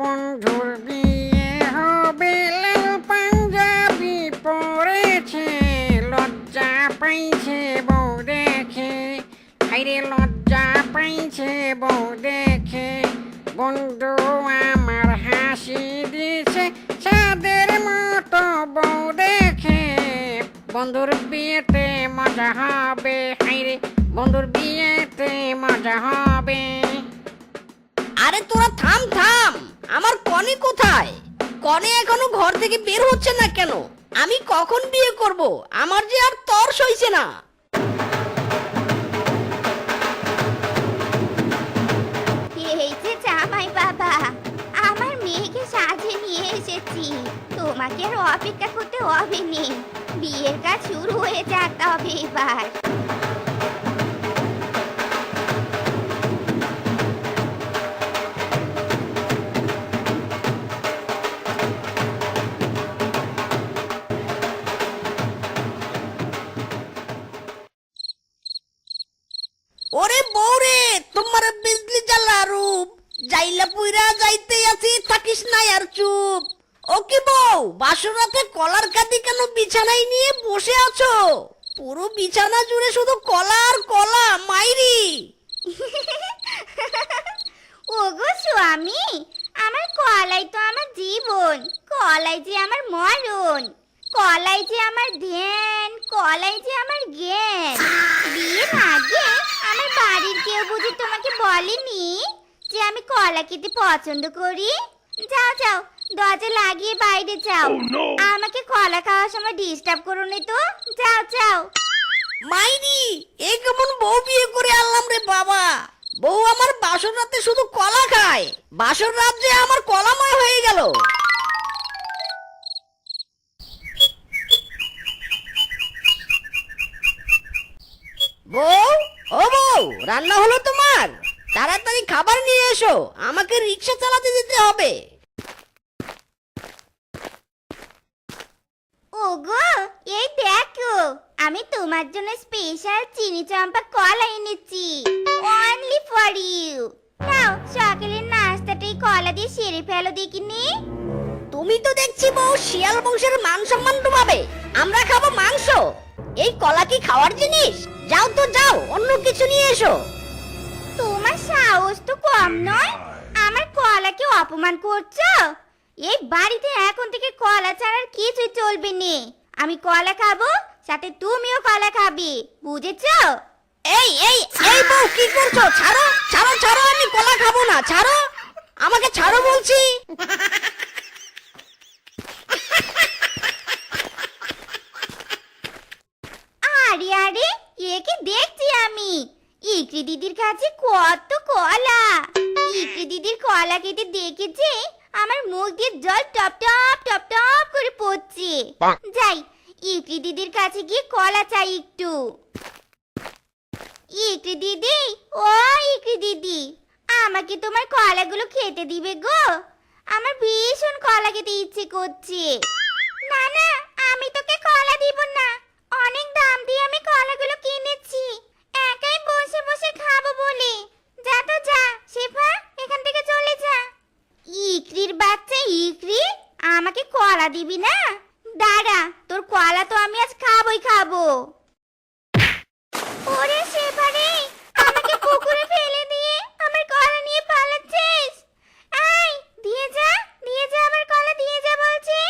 বন্ধুর বিয়ে হবে, লাল পাঞ্জাবি পরেছে, লজ্জা পাইছে বউ দেখে। হাইরে, লজ্জা পাইছে বউ দেখে। বন্ধু আমার হাসি দিছে চাঁদের মতো বউ দেখে। বন্ধুর বিয়েতে মজা হবে, হাইরে, বন্ধুর বিয়েতে মজা হবে। আরে তোরা থাম থাম। আমার কনে কোথায়? কনে এখনও ঘর থেকে বের হচ্ছে না কেন? আমি কখন বিয়ে করব? আমার যে আর তর সইছে না। এই যে বাবা, আমার মেয়েকে নিয়ে এসেছি। তোমাকে আর অপেক্ষা করতে হবে নি। বিয়ের কাজ শুরু হয়ে যাক তবে এবার। পুরো বিছানা জুড়ে শুধু কলা আর কলা, মাইরি। ওগো স্বামী, আমার কলাই তো আমার জীবন, কলাই যে আমার মরণ, কলাই যে আমার ধ্যান, কলাই যে আমার জ্ঞান। বিয়ের আগে আমার বাড়ির কেউ বুঝি তোমাকে বলেনি যে আমি কলা খেতে পছন্দ করি? যাও যাও দরজা লাগিয়ে বাইরে যাও। আমাকে কলা খাওয়ার সময় ডিস্টার্ব করো নি তো। যাও যাও। মাইরি এ কেমন বউ বিয়ে করে আনলাম রে বাবা। বউ আমার বাসর রাতে শুধু কলা খায়। বাসর রাত যে আমার কলাময় হয়ে গেল। বউ ও বউ রান্না হলো তোমার? তাড়াতাড়ি খাবার নিয়ে এসো। আমাকে রিক্সা চালাতে যেতে হবে। ওগো এই দেখো আমি তোমার জন্য স্পেশাল চিনি চম্পা কলা এনেছি। অনলি ফর ইউ নাও সকালের নাস্তাটাই কলা দিয়ে সেরে ফেলো দেখিনি। তুমি তো দেখছি বউ শিয়াল বংশের মান সম্মান ডুবাবে আমরা খাব মাংস। এই কলা কি খাওয়ার জিনিস? যাও তো যাও অন্য কিছু নিয়ে এসো। তোমার সাহস তো কম নয়। আমার কলাকে অপমান করছ? এই বাড়িতে এখন থেকে কলা ছাড়ার কিছুই চলবে নে। আমি কলা খাব সাথে তুমিও কলা খাবি বুঝেছ? এই এই এই বউ কি করছ? ছাড়ো ছাড়ো ছাড়ো আমি কলা খাব না ছাড়ো। আমাকে ছাড়ো বলছি। আরে আরে এ কি দেখছি আমি? ইকরি দিদির কাছে কত কলা। ইকরি দিদির কলা কেটে দেখেছে? আমার মুখ দিয়ে জল টপ টপ টপ টপ করে পড়ছে। যাই ইকরি দিদির কাছে গিয়ে কলা চাই একটু। ইকরি দিদি ও ইকরি দিদি আমাকে তোমার কলাগুলো খেতে দিবে গো। আমার ভীষণ কলা খেতে ইচ্ছে করছে। না না আমি তোকে কলা দিব না। অনেক দাম দিয়ে আমি কলাগুলো কিনেছি। একাই বসে বসে খাব বলে যা তো যা শেফা এখান থেকে চলে যা ইকরির বাচ্চা ইকরি আমাকে কলা দিবি না দাঁড়া তোর কলা তো আমি আজ খাবই খাব ওরে শেফা রে আমাকে পুকুরে ফেলে দিয়ে আমার কলা নিয়ে পালাচ্ছিস এই দিয়ে যা দিয়ে যা আমার কলা দিয়ে যা বলছি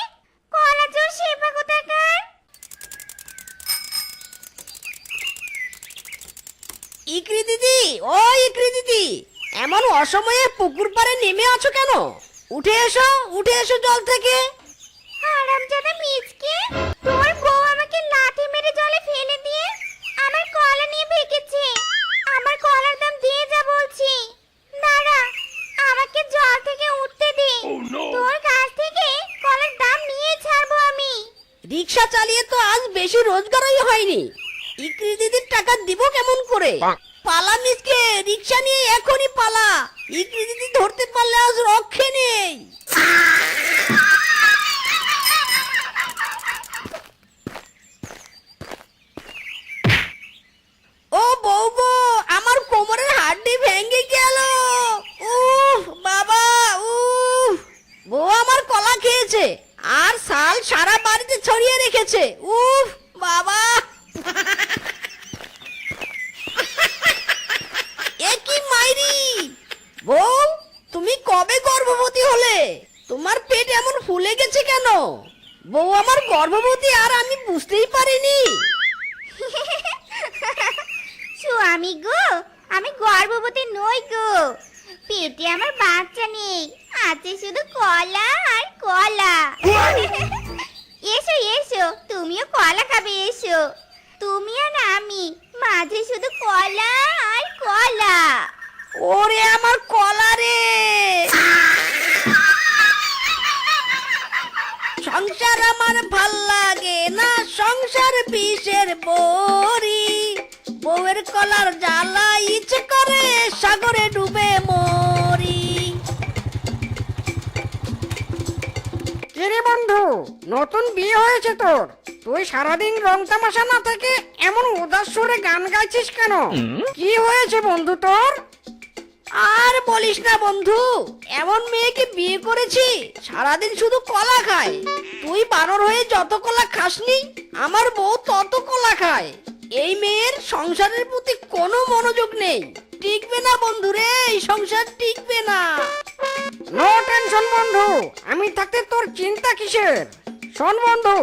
কলা চোর শেফা কোথাকার ইকরি দিদি ও ইকরি দিদি এমন অসময়ে পুকুর পাড়ে নেমে আছো কেন উঠে এসো উঠে এসো জল থেকে। হারামজাদা মিচকে তোর বউ আমাকে লাথি মেরে জলে ফেলে দিয়ে আমার কলা নিয়ে ভেগেছে। আমার কলার দাম দিয়ে যা বলছি। দাঁড়া আমাকে জল থেকে উঠতে দে। তোর কাছ থেকে কলার দাম নিয়ে ছাড়বো আমি। রিক্সা চালিয়ে তো আজ বেশি রোজগারই হয়নি। ইকরি দিদির টাকা দিব কেমন করে? পালা মিসকে, রিক্সা নিয়ে এখনই পালা। ইংরেজিতে ধরতে পারলে আজ রক্ষে নেই। ও বউ বউ আমার কোমরের হাড্ডি ভেঙে গেল। উফ, বাবা, উফ। বউ আমার কলা খেয়েছে, আর সাল সারা বাড়িতে ছড়িয়ে রেখেছে। উফ, বাবা। এ কি মাইরি? বউ তুমি কবে গর্ভবতী হলে? তোমার পেট এমন ফুলে গেছে কেন? বউ আমার গর্ভবতী আর আমি বুঝতেই পারিনি। স্বামী গো আমি গর্ভবতী নই গো। পেটে আমার বাচ্চা নেই আছে শুধু কলা আর কলা। এসো এসো তুমিও কলা খাবে এসো। তুমি আর আমি মাঝে শুধু কলা আর কলা। ওরে আমার কলা রে। সংসার আমার ভালো লাগে না সংসার বিষের বড়ি। বউয়ের কলার জ্বালা ইচ্ছে করে সাগরে ডুবে মরি। কিরে বন্ধু নতুন বিয়ে হয়েছে তোর? তুই সারাদিন রং তামাশা না থেকে এমন উদাস সুরে গান গাইছিস কেন? কি হয়েছে বন্ধু তোর? আর বলিস না বন্ধু এমন মেয়েকে বিয়ে করেছি সারাদিন শুধু কলা খায়। তুই বানর হয়ে যত কলা খাসনি আমার বউ তত কলা খায়। এই মেয়ের সংসারের প্রতি কোনো মনোযোগ নেই। টিকবে না বন্ধু রে এই সংসার টিকবে না। নো টেনশন বন্ধু আমি থাকতে তোর চিন্তা কিসের? শোন বন্ধু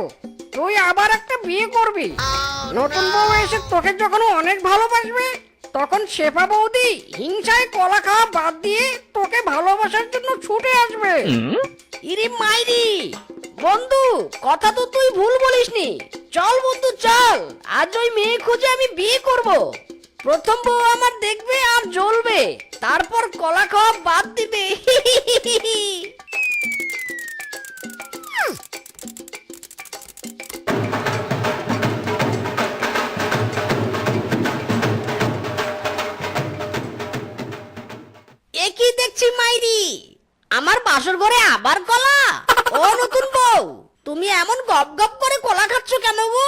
তুই আবার একটা বিয়ে করবি। নতুন বউ এসে তোকে যখন অনেক ভালোবাসবে, তখন শেফা বৌদি হিংসায় কলা খাওয়া বাদ দিয়ে তোকে ভালোবাসার জন্য ছুটে আসবে। ইরে মাইরি, বন্ধু, কথা তো তুই ভুল বলিসনি। চল বন্ধু, চল। আজ ওই মেয়ে খুঁজে আমি বিয়ে করব। প্রথম বউ আমার দেখবে আর জ্বলবে। তারপর কলা খাওয়া বাদ দিবে। একই দেখছি মাইরি? আমার বাসর ঘরে আবার কলা? ও নতুন বউ তুমি এমন গপ গপ করে কলা খাচ্ছ কেন গো?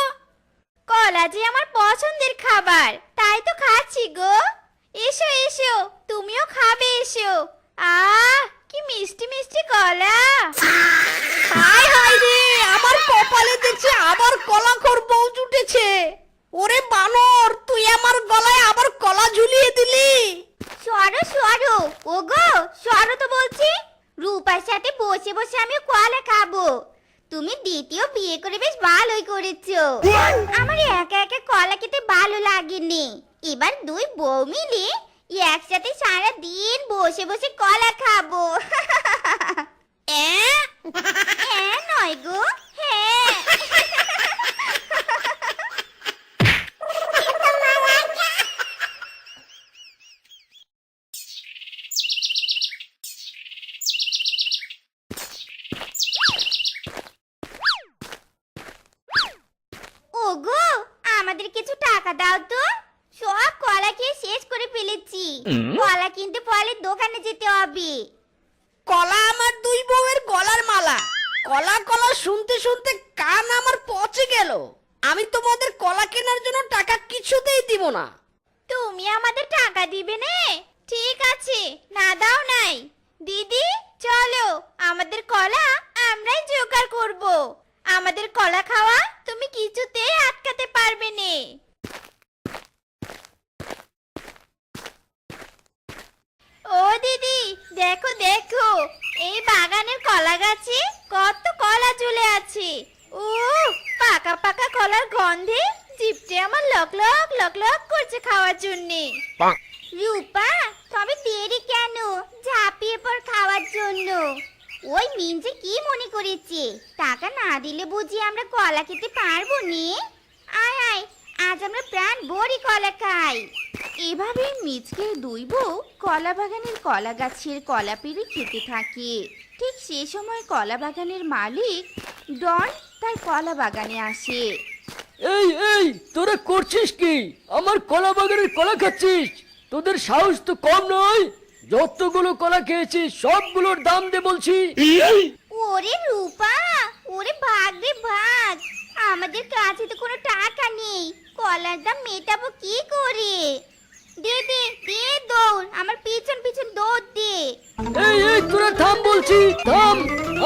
কলা যে আমার পছন্দের খাবার তাই তো খাচ্ছি গো। এসো এসো তুমিও খাবে এসো। আহ কি মিষ্টি মিষ্টি কলা। হাই হাই রে আমার কপালে দেখছি আবার কলা খোর বউ জুটেছে। ওরে বানর তুই আমার গলায় আবার কলা ঝুলিয়ে দিলি? সরো সরো। ওগো, সরো তো বলছি। রূপার সাথে বসে বসে আমি কলা খাব। তুমি দ্বিতীয় বিয়ে করে বেশ ভালোই করেছ। আমার একা একা কলা খেতে ভালো লাগেনি। এবার দুই বউ মিলে একসাথে সারা দিন বসে বসে কলা খাব? হ্যাঁ নয় গো হ্যাঁ ওগো আমাদের কিছু টাকা দাও তো। সব কলা খেয়ে শেষ করে ফেলেছি। কলা কিনতে পরে দোকানে যেতে হবে। কলা আমার দুই বউয়ের গলার মালা। কলা কলা শুনতে শুনতে কান আমার পচে গেল। আমি তোমাদের কলা কেনার জন্য টাকা কিছুতেই দিব না। তুমি আমাদের টাকা দিবে নে। ঠিক আছে না দাও নাই। দিদি চলো আমাদের কলা আমরাই জোগাড় করব। আমাদের কলা খাওয়া তুমি কিছুতেই আটকাতে পারবে নে। ও দিদি দেখো দেখো এই বাগানের কলা গাছে কত কলা ঝুলে আছে। ও পাকা পাকা কলার গন্ধে জিপটে আমার লক লক লক লক করছে খাওয়ার জন্যে। রূপা তবে দেরি কেন? ঝাঁপিয়ে পর খাওয়ার জন্য। ওই মিনজে কি মনে করেছে? টাকা না দিলে বুঝি আমরা কলা খেতে পারব নে? আয় আয়, আজ আমরা প্রাণ বড়ি কলা খাই। এভাবে মিচকে দুই বউ কলা বাগানের কলা গাছের কলা পেড়ে খেতে থাকে। ঠিক সে সময় কলা বাগানের মালিক ডন তার কলা বাগানে আসে। এই এই, তোরা করছিস কি? আমার কলা বাগানের কলা খাচ্ছিস? তোদের সাহস তো কম নয়? যতগুলো কলা খেয়েছি সবগুলোর দাম দিয়ে বলছি। ওরে রূপা ওরে ভাগ রে ভাগ। আমাদের কাছে তো কোনো টাকা নেই। কলার দাম মেটাবো কি করে? দে দে দে দৌড়। আমার পিছন পিছন দৌড় দে। এই এই তোরা থাম বলছি থাম।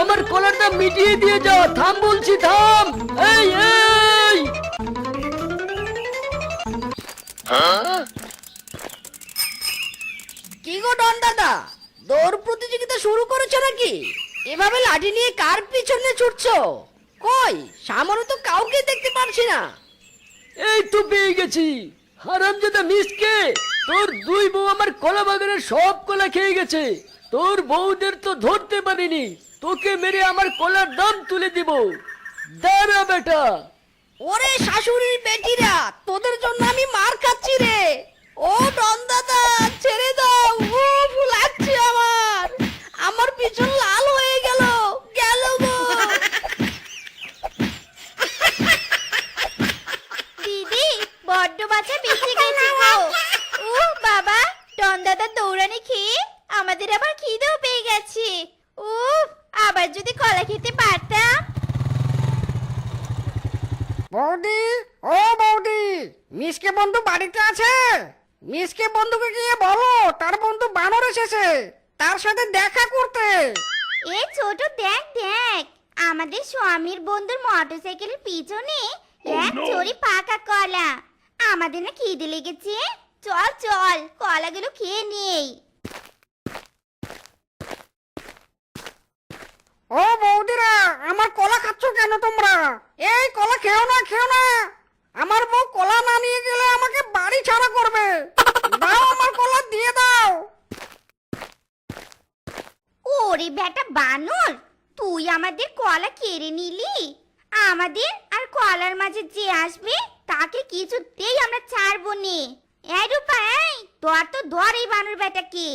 আমার কলার দাম মিটিয়ে দিয়ে যা থাম বলছি থাম। এই এই। কি গো ডন দাদা? দৌড় প্রতিযোগিতা শুরু করেছ নাকি? এভাবে লাঠি নিয়ে কার পিছনে ছুটছো? কই সামনে তো কাউকে দেখতে পারছি না। এই তো পেয়ে গেছি। হারামজাদা মিসকে তোর দুই বউ আমার কলা বাগানের সব কলা খেয়ে গেছে। তোর বউদের তো ধরতে পারিনি। তোকে মেরে আমার কলার দাম তুলে দিব। দাঁড়া বেটা। ওরে শাশুড়ির বেটিরা তোদের জন্য আমি মার খাচ্ছি রে। ও ডন দাদা ছেড়ে দাও। উফ লাগছে আমার। আমার পিছন লাল হয়ে গেল। গেল গো। দিদি বড্ড বাচ্চা বেঁচে গেছে গো। ও বাবা টন দাদা দৌড়ানি খেয়ে আমাদের আবার খিদেও পেয়ে গেছে। ও আবার যদি কলা খেতে পারতাম। বৌদি ও বৌদি মিসকে বন্ধু বাড়িতে আছে? মিসকে বন্ধুকে গিয়ে বলো তার বন্ধু বানর এসেছে। তার সাথে দেখা করতে। এ ছোট দেখ দেখ। আমাদের স্বামীর বন্ধুর মোটরসাইকেলের পিছনে এক চড়ি পাকা কলা। আমাদের না খিদে লেগেছে। চল চল কলাগুলো খেয়ে নেই ও বৌদিরা আমার কলা খাচ্ছ কেন তোমরা? এই কলা খেও না খেও না। আমার বউ কলা না নিয়ে গেলে আমাকে বাড়ি ছাড়া করবে। দাও আমার কলা দিয়ে দাও। ওরে বেটা বানর তুই আমাদের কলা কেড়ে নিলি? আমাদের আর কলার মাঝে যে আসবে তাকে কিছুতেই আমরা ছাড়বো নে। এই রূপা এই তোর তো ধর এই বানর বেটাকে।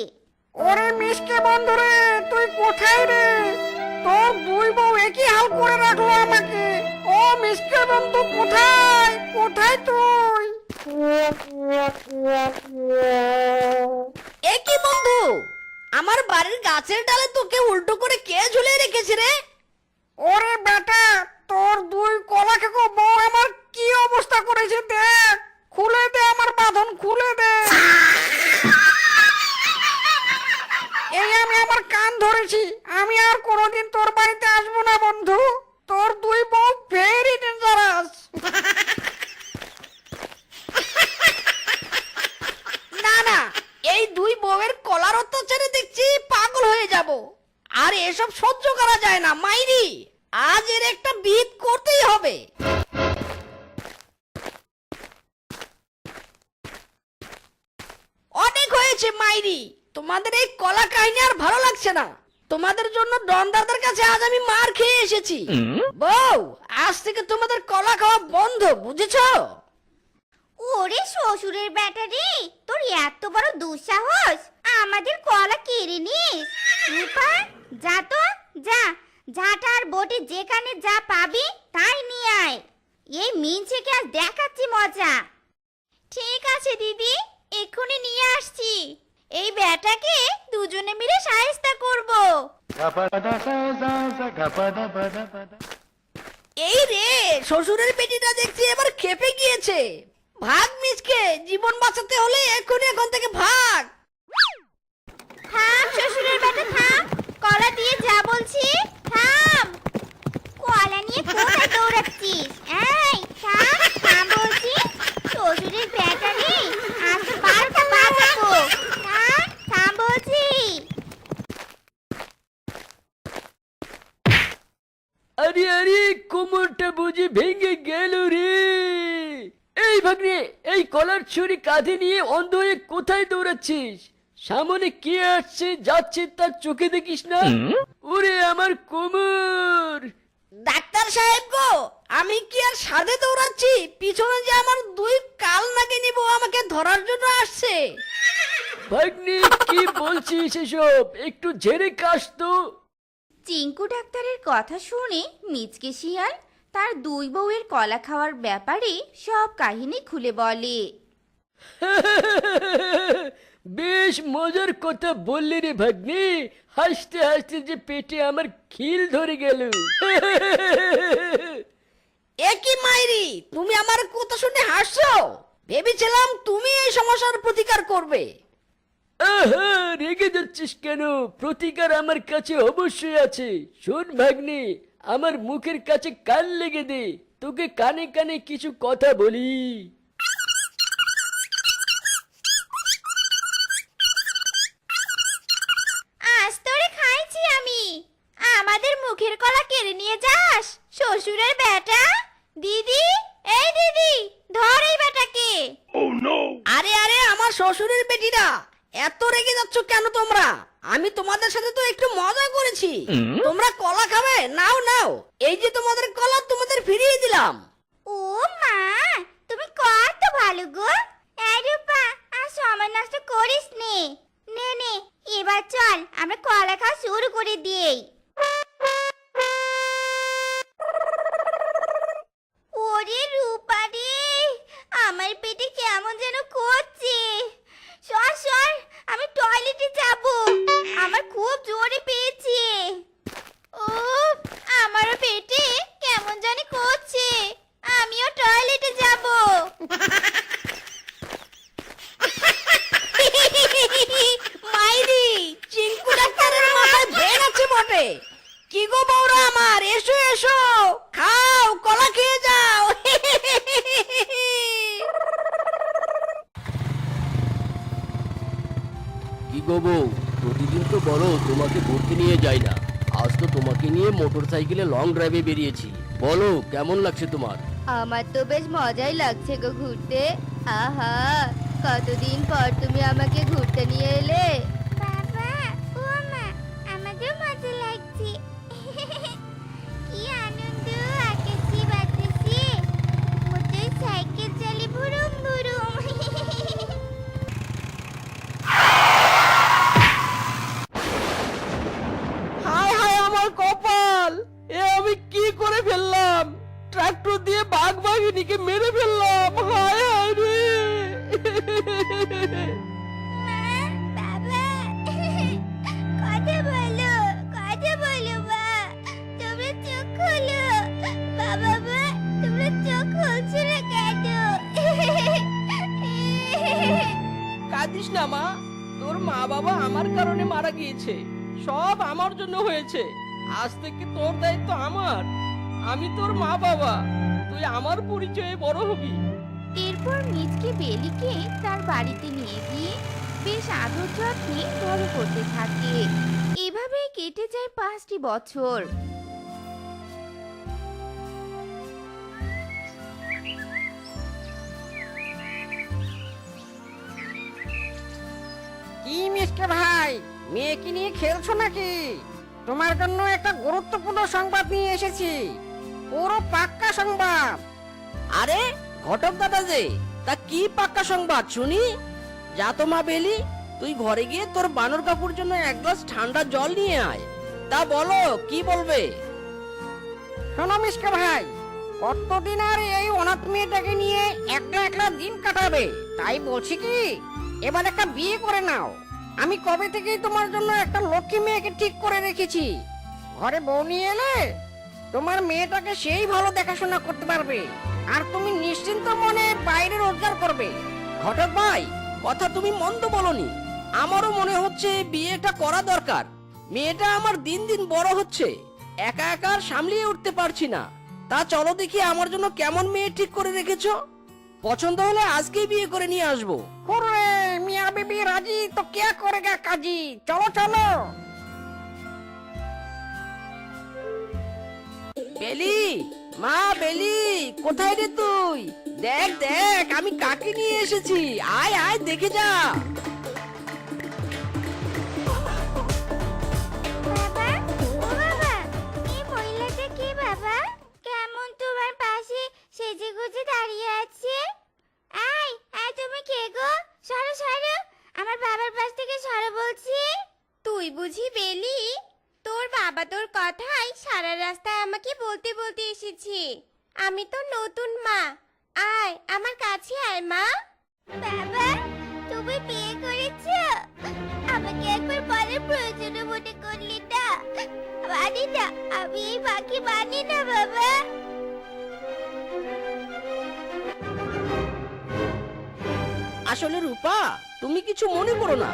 ওরে মিসকে বন্ধুরে তুই কোথায় রে? তোর দুই বউ একই হাল করে রাখল আমাকে। ও মিসকে বন্ধু কোথায়? কোথায় তুই? এ কি বন্ধু? আমার বাড়ির গাছের ডালে তোকে উল্টো করে কে ঝুলিয়ে রেখেছে রে? ওরে বেটা তোর দুই কলা খেকো বউ আমার কি অবস্থা করেছে দেখ খুলে দে আমার বাঁধন খুলে দে। এই আমি আমার কান ধরেছি আমি আর কোনোদিন তোর বাড়িতে আসব না বন্ধু। তোর দুই বউ ভেরি ডেঞ্জারাস না না, এই দুই বউয়ের কলার অত্যাচারে দেখছি পাগল হয়ে যাব। আর এসব সহ্য করা যায় না, মাইরি। আজ এর একটা বিদ করতেই হবে। অনেক হয়েছে, মাইরি। তোমাদের এই কলা কাহিনী আর ভালো লাগছে না। তোমাদের জন্য ডনদারদের কাছে আজ আমি মার খেয়ে এসেছি। বউ আজ থেকে তোমাদের কলা খাওয়া বন্ধ বুঝেছ? ওরে শ্বশুরের ব্যাটারি তোর এত বড় দুঃসাহস। আমাদের কলা কেড়ে নিস। রূপা যা তো যা। ঝাঁটার বোটে যেখানে যা পাবি তাই নিয়ে আয়। এই মিনছেকে আজ দেখাচ্ছি মজা। ঠিক আছে দিদি এক্ষুনি নিয়ে আসছি। এই বেটাকে দুজনে মিলে সাহেস্তা করব। এই রে, শ্বশুরের বেটিটা দেখছি এবার খেপে গিয়েছে। ভাগ মিসকে, জীবন বাঁচাতে হলে এক্ষুনি এখন থেকে ভাগ। থাম, শ্বশুরের বেটা, থাম। কলা দিয়ে যা বলছি, থাম। কলা নিয়ে কোথায় দৌড়াচ্ছিস? এই, থাম থাম বলছি। শ্বশুরের বেটা রে আজ তো বারোটা বাজাবো থাম থাম বলছি আরে আরে কোমরটা বুঝি ভেঙে গেল রে। এই ভাগ্নে এই কলার ছুরি কাঁধে নিয়ে অন্ধ হয়ে কোথায় দৌড়াচ্ছিস? সামনে কে আসছে যাচ্ছে তার চোখে দেখিস না? ওরে আমার কোমর। ডাক্তার সাহেব গো আমি কি আর সাধে দৌড়াচ্ছি? পিছনে যে আমার দুই কাল নাগে নিব আমাকে ধরার জন্য আসছে। ভাগ্নে কি বলছিস এসব? একটু ঝেড়ে কাশ তো। চিঙ্কু ডাক্তারের কথা শুনে মিচকে শিয়াল তার দুই বউয়ের কলা খাওয়ার ব্যাপারে সব কাহিনী খুলে বলে। বেশ মজার কথা বললি রে ভাগ্নি। হাসতে হাসতে যে পেটে আমার খিল ধরে গেল। একই মাইরি তুমি আমার কথা শুনে হাসছো। ভেবেছিলাম তুমি এই সমস্যার প্রতিকার করবে। আহা রেগে যাচ্ছিস কেন? প্রতিকার আমার কাছে অবশ্যই আছে। শোন ভাগ্নি আমার মুখের কাছে কান লেগে দে। তোকে কানে কানে কিছু কথা বলি। আজ তোরে খাইছি আমি। আমাদের মুখের কলা কেড়ে নিয়ে যাস শ্বশুরের বেটা। দিদি এই দিদি ধর এই বেটাকে। oh, আরে আরে আমার শ্বশুরের বেটিরা! রেগে যাচ্ছ কেন তোমরা? আমি তোমাদের সাথে তো একটু মজা করেছি। তোমরা কলা খাবে? নাও নাও। এই যে তোমাদের কলা তোমাদের ফিরিয়ে দিলাম। ও মা তুমি কত ভালো গো। এই রূপা আর সময় নষ্ট করিস নে নে নে এবার চল আমরা কলা খাওয়া শুরু করে দিই। সাইকেলে লং ড্রাইভে বেরিয়েছি। বলো, কেমন লাগছে তোমার? আমার তো বেশ মজাই লাগছে গো ঘুরতে। আহা, কতদিন পর তুমি আমাকে ঘুরতে নিয়ে এলে। আদর যত্নে বড় করতে থাকে। এভাবেই কেটে যায় পাঁচটি বছর। কি মিসকে ভাই মেয়েকে নিয়ে খেলছো নাকি? তোমার জন্য একটা গুরুত্বপূর্ণ সংবাদ নিয়ে এসেছি। পুরো পাক্কা সংবাদ। আরে ঘটক দাদা যে তা কি পাক্কা সংবাদ শুনি? যা তো মা বেলি তুই ঘরে গিয়ে তোর বানর কাপুর জন্য এক গ্লাস ঠান্ডা জল নিয়ে আয়। তা বলো, কি বলবে? শোনো মিসকে ভাই, কতদিন আর এই অনাথ মেয়েটাকে নিয়ে একলা একলা দিন কাটাবে? তাই বলছি কি, এবার একটা বিয়ে করে নাও। আমি কবে থেকেই তোমার জন্য একটা লক্ষ্মী মেয়েকে ঠিক করে রেখেছি। ঘরে বউ নিয়ে এলে তোমার মেয়েটাকে সেই ভালো দেখাশোনা করতে পারবে। আর তুমি নিশ্চিন্ত মনে বাইরে রোজগার করবে। ঘটক ভাই, কথা তুমি মন্দ বলনি। আমারও মনে হচ্ছে বিয়েটা করা দরকার। মেয়েটা আমার দিন দিন বড় হচ্ছে। একা একা আর সামলিয়ে উঠতে পারছি না। তা চলো দেখি আমার জন্য কেমন মেয়ে ঠিক করে রেখেছো। পছন্দ হলে আজকেই বিয়ে করে নিয়ে আসব। করে মিয়া বিবি রাজি? তো কে করেগা কাজি? চলো চলো। বেলি মা বেলি কোথায় রে তুই? দেখ দেখ আমি কাকে নিয়ে এসেছি? আয় আয় দেখে যা। তোমার পাশে সেজে গুজে দাঁড়িয়ে আছে। আই আই তুমি কে গো? সরো সরো। আমার বাবার পাশ থেকে সরো বলছি। তুই বুঝি বেলি তোর বাবা তোর কথাই সারা রাস্তায় আমাকে বলতে বলতে এসেছি। আমি তো নতুন মা। আয়, আমার কাছে আয় মা। বাবা, তুমি বিয়ে করেছ? আমাকে একবার বলার প্রয়োজন মনে করলি না? মানি না আমি এই পাখি মানি না বাবা। আসলে রূপা, তুমি কিছু মনে করো না।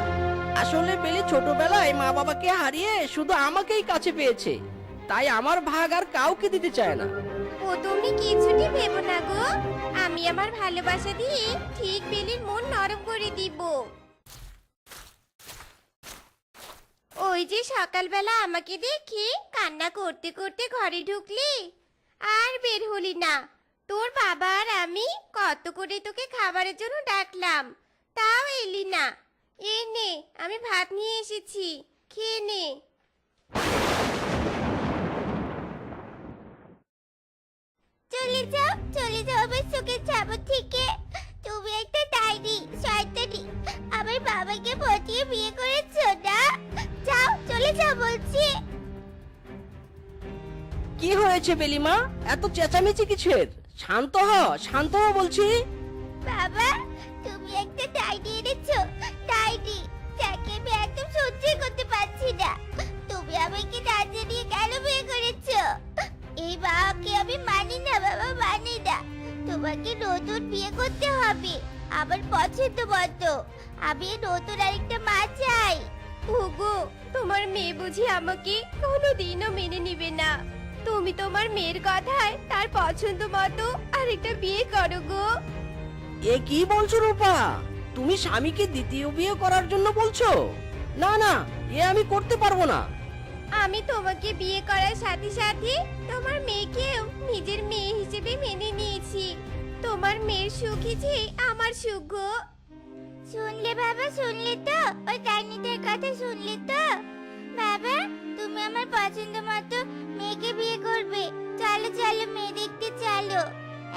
আসলে বেলি ছোটবেলায় মা বাবাকে হারিয়ে শুধু আমাকেই কাছে পেয়েছে। তাই আমার ভাগ আর কাউকে দিতে চায় না। ও, তুমি কিছুটি ভেবো না গো। আমি আমার ভালোবাসা দিয়ে ঠিক বেলির মন নরম করে দিব। ওই যে সকালবেলা আমাকে দেখে কান্না করতে করতে ঘরে ঢুকলি আর বের হলি না। তোর বাবা আর আমি কত করে তোকে খাবারের জন্য ডাকলাম? তাও এলি না। এই নে, আমি ভাত নিয়ে এসেছি। খেয়ে নে। চলে যাও চলে যাও আমার চোখের চাপর থেকে। তুমি একটা ডাইনি শয়তানি। আমার বাবাকে পটিয়ে বিয়ে করেছ না? যাও, চলে যাও বলছি। কি হয়েছে বেলিমা? এত চেঁচামেচি কিসের? শান্ত হ শান্ত হ বলছি। বাবা তুমি একটা ডাইনি এনেছো। ডাইনি যাকে আমি একদম সহ্যই করতে পারছি না। তুমি আমাকে না জানিয়ে কেন বিয়ে করেছ? এই বাবাকে আমি মানি না বাবা মানি না। তোমাকে নতুন বিয়ে করতে হবে আমার পছন্দ মতো। আমি নতুন আরেকটা মা চাই। ওগো তোমার মেয়ে বুঝি আমাকে কোনোদিনও মেনে নিবে না। তুমি তোমার মেয়ের কথায় তার পছন্দ মতো আরেকটা বিয়ে করো গো। এ কি বলছো রূপা? তুমি স্বামীকে দ্বিতীয় বিয়ে করার জন্য বলছো? না না এ আমি করতে পারব না। আমি তোমাকে বিয়ে করার সাথে সাথে তোমার মেয়েকেও নিজের মেয়ে হিসেবে মেনে নিয়েছি। তোমার মেয়ের সুখই যে আমার সুখ গো। শুনলে বাবা শুনলে তো? ওই ডাইনিদের কথা শুনলে তো? বাবা তুমি আমার পছন্দ মতো মেয়েকে বিয়ে করবে। চলো চলো মেয়ে দেখতে চলো।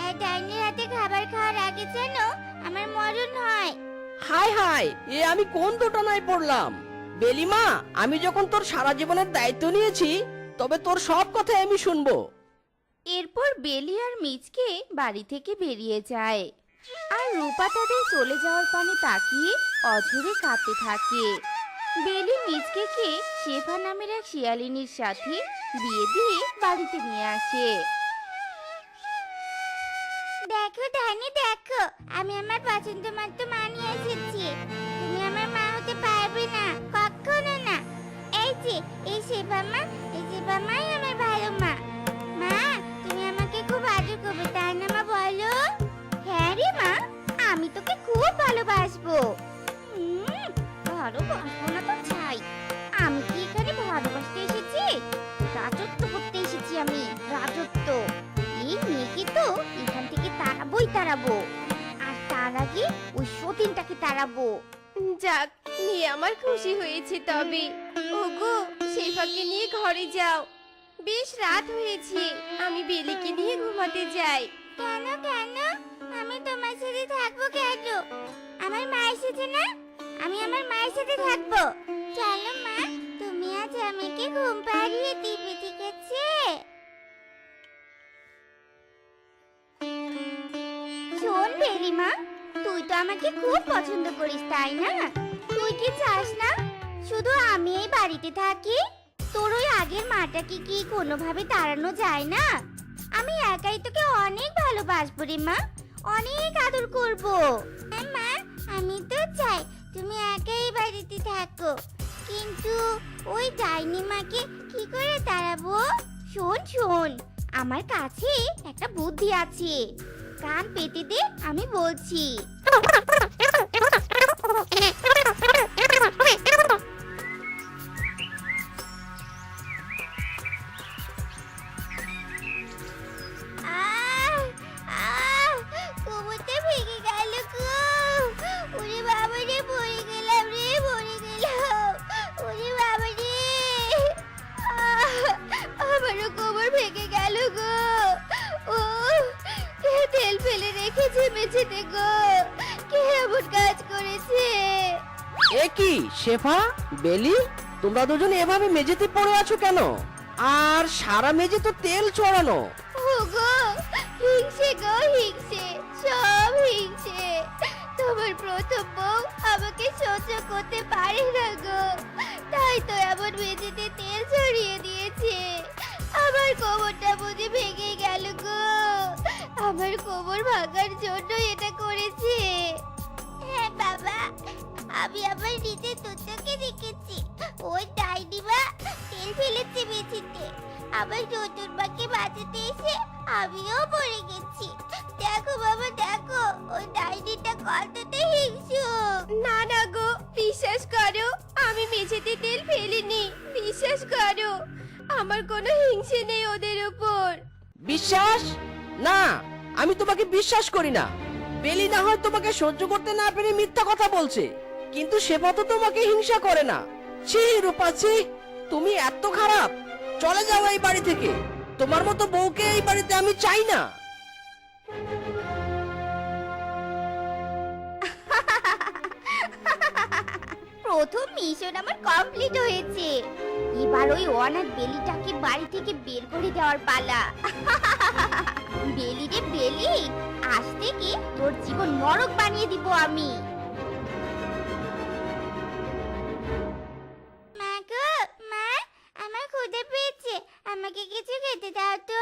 এই ডাইনির হাতে খাবার খাওয়ার আগে যেন আমার মরণ হয়। হাই হাই এ আমি কোন দোটানায় পড়লাম? বেলিমা আমি যখন তোর সারা জীবনের দায়িত্ব নিয়েছি তবে তোর সব কথাই আমি শুনব। এরপর বেলি আর মিচকে বাড়ি থেকে বেরিয়ে যায়। আর রূপা তাদের চলে যাওয়ার পানে তাকিয়ে অঝরে কাঁদতে থাকে। বেলি মিচকেকে শেফা নামের এক শিয়ালিনীর সাথে বিয়ে দিয়ে বাড়িতে নিয়ে আসে। দেখো ধানি, দেখো, আমি আমার পছন্দ মতো মা নিয়ে এসেছি। তুমি আমার মা হতে পারবে না, কখনো না। এই যে, এই সেবা মা, এই সেবা মাই আমার ভালো মা। মা, তুমি আমাকে খুব আদর করবে, তাই না মা বলো? হ্যাঁ রে মা, আমি তোকে খুব ভালোবাসবো। তাড়াবো। আর তার আগে ওই সতীনটাকে তাড়াবো। যাক নিয়ে আমার খুশি হয়েছে তবে। ওগো শেফাকে নিয়ে ঘরে যাও। বেশ রাত হয়েছে আমি বেলিকে নিয়ে ঘুমাতে যাই। কেন কেন? আমি তোমার সাথে থাকব কেন? আমার মা এসেছে না? আমি আমার মায়ের সাথে থাকব। চলো মা তুমি আজ আমাকে ঘুম পাড়িয়ে দিবে। বেরিমা তুই তো আমাকে খুব পছন্দ করিস, তাই না? তুই কি চাস না? শুধু আমি এই বাড়িতে থাকি? তোর ওই আগের মাটাকে কি কোনোভাবে তাড়ানো যায় না? আমি একাই তোকে অনেক ভালোবাসবো রে মা, অনেক আদর করব। হ্যাঁ মা, আমি তো চাই তুমি একাই বাড়িতে থাকো, কিন্তু ওই ডাইনি মাকে কি করে তাড়াবো? শোন শোন, আমার কাছে একটা বুদ্ধি আছে। কান পেতে দে আমি বলছি। শেফা, বেলি, তোমরা দুজন এভাবে মেঝেতে পড়ে আছো কেন? আর সারা মেঝে তো তেল চড়ানো। ওগো, হিংসে গো, হিংসে, সব হিংসে। তোমার প্রথম বউ আমাকে সহ্য করতে পারে না গো। তাই তো এমন মেঝেতে তেল ছড়িয়ে দিয়েছে। আমার কোমরটা বুঝি ভেঙে গেল গো। আমার কোমর ভাঙার জন্য এটা করেছে। বাবা আমি আমার নিজের তোতাকে দেখেছি ওই ডাইনিমা তেল ফেলেছে মেঝেতে। আমার নতুন মাকে বাঁচাতে এসে আমিও পড়ে গেছি। দেখো বাবা দেখো ওই ডাইনিটা কতটা হিংসু না না গো বিশ্বাস করো আমি মেঝেতে তেল ফেলিনি বিশ্বাস করো আমার কোনো হিংসে নেই ওদের উপর। বিশ্বাস? না আমি তোমাকে বিশ্বাস করি না। বেলি না হয় তোমাকে সহ্য করতে না পেরে মিথ্যা কথা বলছে। কিন্তু সেবা তো তোমাকে হিংসা করে না। ছি, রূপা তুমি এত খারাপ। চলে যাও এই বাড়ি থেকে। তোমার মতো বউকে এই বাড়িতে আমি চাই না। প্রথম মিশন আমার কমপ্লিট হয়েছে। এবার ওই অনাথ বেলিটাকে বাড়ি থেকে বের করে দেওয়ার পালা। বেলি রে বেলি, আজ থেকে তোর জীবন নরক বানিয়ে দিব আমি। আমাকে কিছু খেতে দাও তো।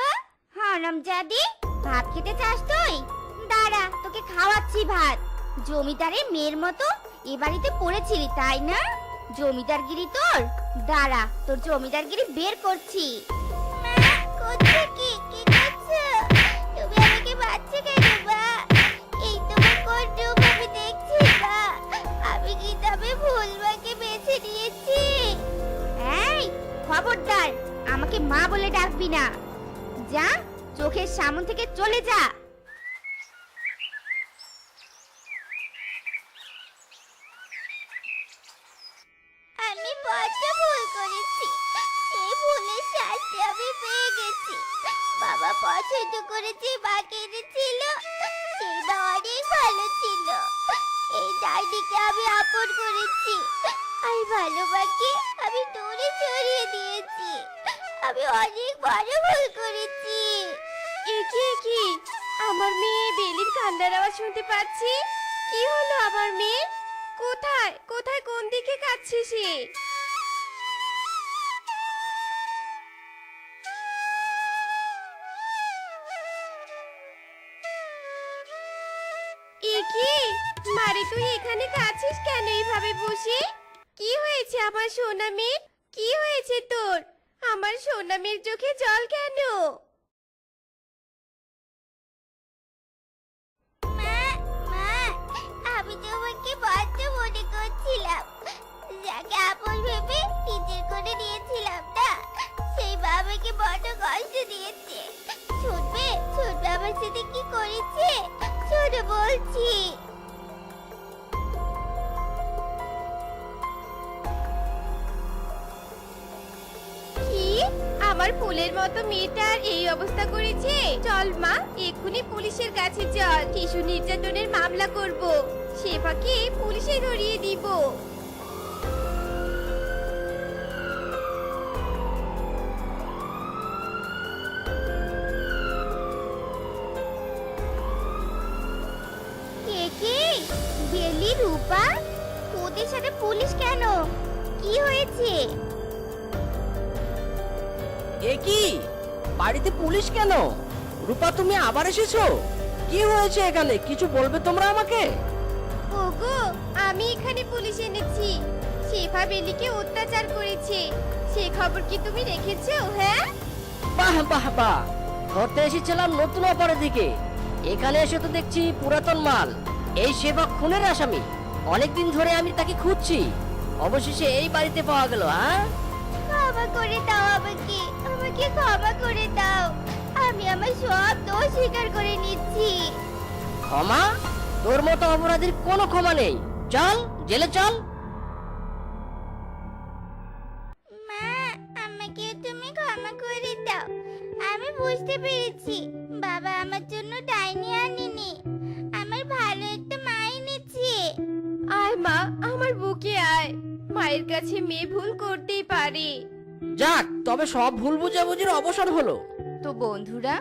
হরম জাদি, ভাত খেতে চাস তুই? দাঁড়া, তোকে খাওয়াচ্ছি ভাত। জমিদারের মেয়ের মতো এ বাড়িতে পড়েছিলি, তাই না? জমিদারগিরি তোর? দাঁড়া, তোর জমিদারগিরি বের করছি। কি কি আমি কি তবে ভুলবাকে বেছে নিয়েছি এই, খবরদার, আমাকে মা বলে ডাকবি না। যা, চোখের সামন থেকে চলে যা। বাবা পছন্দ করে যে মাকে এনেছিল। সেই মা অনেক ভালো ছিল। এই ডাইনিকে আমি আপন করেছি। আর ভালো মাকে আমি দূরে সরিয়ে দিয়েছি। আমি অনেক বড় ভুল করেছি। একি একি আমার মেয়ে বেলির কান্নার আওয়াজ শুনতে পাচ্ছি? কি হলো আমার মেয়ে? কোথায়? কোথায়? কোন দিকে কাচ্ছে সে? মারে তুই এখানে কাছিস কেন এইভাবে বসে? কি হয়েছে আমার সোনা মেয়ে কি হয়েছে তোর? আমার সোনা মেয়ের চোখে জল কেন? বড্ড মনে করছিলাম। যাকে ভেবে করে নিয়েছিলাম না বড্ড কি বলছি। আমার ফুলের মতো মেয়েটার এই অবস্থা করেছে। চল মা, এক্ষুনি পুলিশের কাছে চল। শিশু নির্যাতনের মামলা করব। শেফাকে পুলিশে ধরিয়ে দিব। কেন? রূপা তুমি আবার এসেছ? কি হয়েছে এখানে? কিছু বলবে তোমরা আমাকে? ওগো আমি এখানে পুলিশ এনেছি। শেফা বেলিকে অত্যাচার করেছে। সে খবর কি তুমি রেখেছো হ্যাঁ? বাহ বাহ বাহ। ধরতে এসেছিলাম নতুন অপরাধীকে। এখানে এসে তো দেখছি পুরাতন মাল। এই সেবা খুনের আসামি। অনেকদিন ধরে আমি তাকে খুঁজছি। অবশেষে এই বাড়িতে পাওয়া গেল হ্যাঁ? ক্ষমা করে দাও আমাকে। আমাকে ক্ষমা করে দাও। আমি আমার সব দোষ স্বীকার করে নিচ্ছি। ক্ষমা? তোর মতো অপরাধীর কোনো ক্ষমা নেই। চল জেলে চল। মা আমাকে তুমি ক্ষমা করে দাও। আমি বুঝতে পেরেছি বাবা আমার জন্য ডাইনি আনেনি। আমার ভালো একটা মা এনেছে। আয় মা আমার বুকে আয়। মায়ের কাছে মেয়ে ভুল করতেই পারে। যাক, তবে সব ভুল বুঝাবুঝির অবসর হলো। তো বন্ধুরা,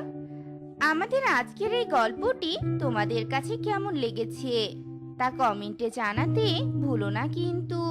আমাদের আজকের এই গল্পটি তোমাদের কাছে কেমন লেগেছে তা কমেন্টে জানাতে ভুলো না কিন্তু।